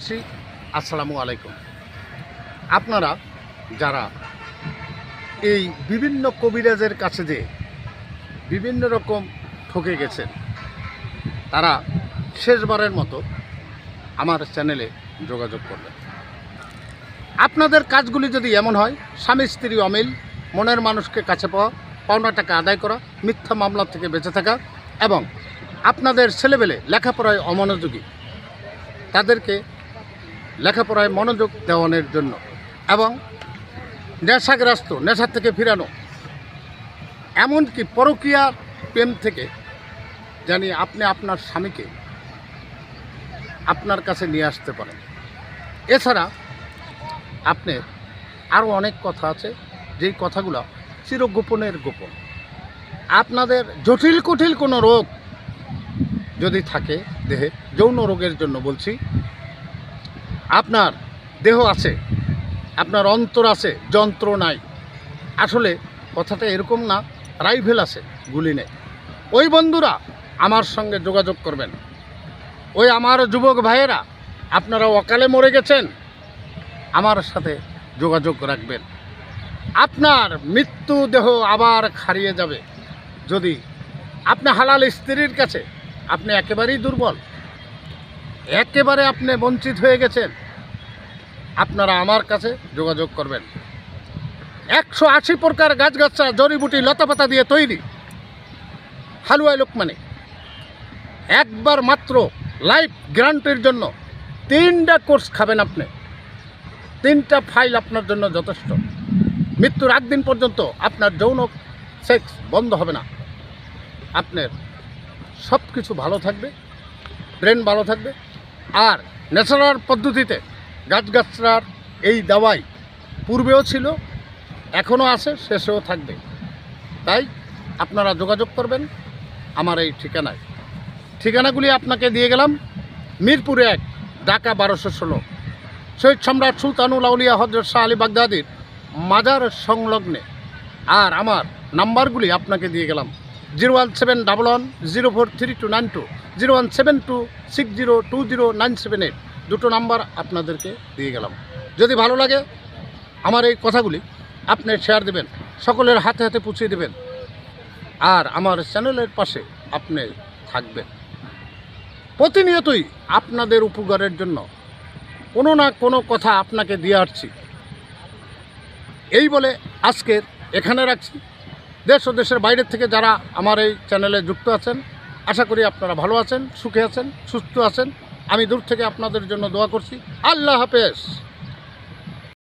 আসি, আসসালামু আলাইকুম। আপনারা যারা এই বিভিন্ন কবিরাজের কাছে যে বিভিন্ন রকম ঠকে গেছেন, তারা শেষবারের মতো আমার চ্যানেলে যোগাযোগ করবেন। আপনাদের কাজগুলি যদি এমন হয়, স্বামী, স্ত্রী, অমিল, মনের মানুষকে কাছে পাওয়া, পাওনা টাকা আদায় করা, মিথ্যা মামলা থেকে বেঁচে থাকা এবং আপনাদের ছেলেবেলে লেখাপড়ায় অমনোযোগী, তাদেরকে লেখাপড়ায় মনোযোগ দেওয়ানোর জন্য এবং নেশাগ্রস্ত, নেশার থেকে ফিরানো, এমনকি পরকীয়ার প্রেম থেকে জানি আপনি আপনার স্বামীকে আপনার কাছে নিয়ে আসতে পারেন। এছাড়া আপনি আরও অনেক কথা আছে, যেই কথাগুলো চিরগোপনের গোপন। আপনাদের জটিল কঠিল কোনো রোগ যদি থাকে দেহে, যৌন রোগের জন্য বলছি আপনার দেহ আছে, আপনার অন্তর আছে, যন্ত্র নাই। আসলে কথাটা এরকম না রাইফেল আছে, গুলি নেই। ওই বন্ধুরা আমার সঙ্গে যোগাযোগ করবেন। ওই আমার যুবক ভাইয়েরা, আপনারা অকালে মরে গেছেন, আমার সাথে যোগাযোগ রাখবেন। আপনার মৃত্যু দেহ আবার হারিয়ে যাবে। যদি আপনি হালাল স্ত্রীর কাছে আপনি একেবারেই দুর্বল, একেবারে আপনি বঞ্চিত হয়ে গেছেন আপনারা আমার কাছে যোগাযোগ করবেন। একশো আশি প্রকার গাছগাছরা জড়িবুটি, লতাপাতা দিয়ে তৈরি। হালুয়াই লোকমানে। একবার মাত্র লাইফ গ্রান্টের জন্য তিনটা কোর্স খাবেন আপনি। তিনটা ফাইল আপনার জন্য যথেষ্ট। মৃত্যুর দিন পর্যন্ত আপনার যৌন সেক্স বন্ধ হবে না। আপনার সব কিছু ভালো থাকবে, ব্রেন ভালো থাকবে। আর ন্যাচারাল পদ্ধতিতে গাছগাছরার এই দাওয়াই পূর্বেও ছিল, এখনও আছে, শেষেও থাকবে। তাই আপনারা যোগাযোগ করবেন আমার এই ঠিকানায়। ঠিকানাগুলি আপনাকে দিয়ে গেলাম, মিরপুরে এক, ঢাকা বারোশো ষোলো। শহীদ সম্রাট সুলতানুল আউলিয়া হজরত শাহ আলী বাগদাদির মাজার সংলগ্নে। আর আমার নাম্বারগুলি আপনাকে দিয়ে গেলাম, zero one seven double one, zero four three two nine two, zero one seven two six zero two zero nine seven eight. দুটো নাম্বার আপনাদেরকে দিয়ে গেলাম। যদি ভালো লাগে আমার এই কথাগুলি আপনি শেয়ার দেবেন, সকলের হাতে হাতে পুছিয়ে দেবেন, আর আমার চ্যানেলের পাশে আপনি থাকবেন। প্রতিনিয়তই আপনাদের উপকারের জন্য কোনো না কোনো কথা আপনাকে দিয়ে আসছি। এই বলে আজকের এখানে রাখছি। দেশ ও দেশের বাইরের থেকে যারা আমার এই চ্যানেলে যুক্ত আছেন, আশা করি আপনারা ভালো আছেন, সুখে আছেন, সুস্থ আছেন। আমি দূর থেকে আপনাদের জন্য দোয়া করছি। আল্লাহ হাফেজ।